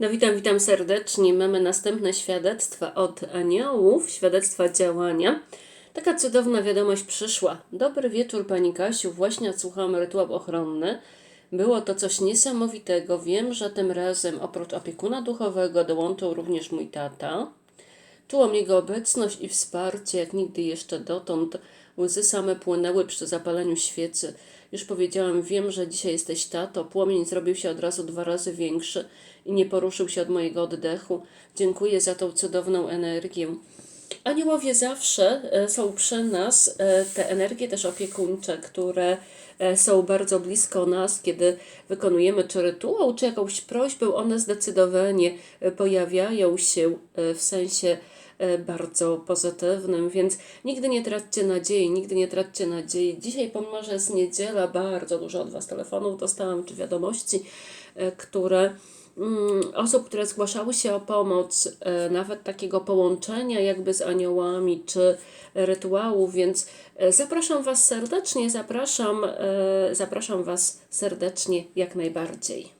No witam, witam serdecznie. Mamy następne świadectwa od aniołów, świadectwa działania. Taka cudowna wiadomość przyszła. Dobry wieczór Pani Kasiu, właśnie odsłuchałam rytuał ochronny. Było to coś niesamowitego. Wiem, że tym razem oprócz opiekuna duchowego dołączył również mój tata. Czułam jego obecność i wsparcie, jak nigdy jeszcze dotąd. Łzy same płynęły przy zapaleniu świecy. Już powiedziałam, wiem, że dzisiaj jesteś tato. Płomień zrobił się od razu dwa razy większy i nie poruszył się od mojego oddechu. Dziękuję za tą cudowną energię. Aniołowie zawsze e, są przy nas, e, te energie też opiekuńcze, które e, są bardzo blisko nas, kiedy wykonujemy czy rytuał, czy jakąś prośbę, one zdecydowanie pojawiają się w sensie bardzo pozytywnym, więc nigdy nie traćcie nadziei, nigdy nie traćcie nadziei. Dzisiaj, pomimo że jest niedziela, bardzo dużo od Was telefonów dostałam, czy wiadomości, które osób, które zgłaszały się o pomoc, e, nawet takiego połączenia jakby z aniołami, czy rytuału, więc e, zapraszam Was serdecznie, zapraszam, e, zapraszam Was serdecznie jak najbardziej.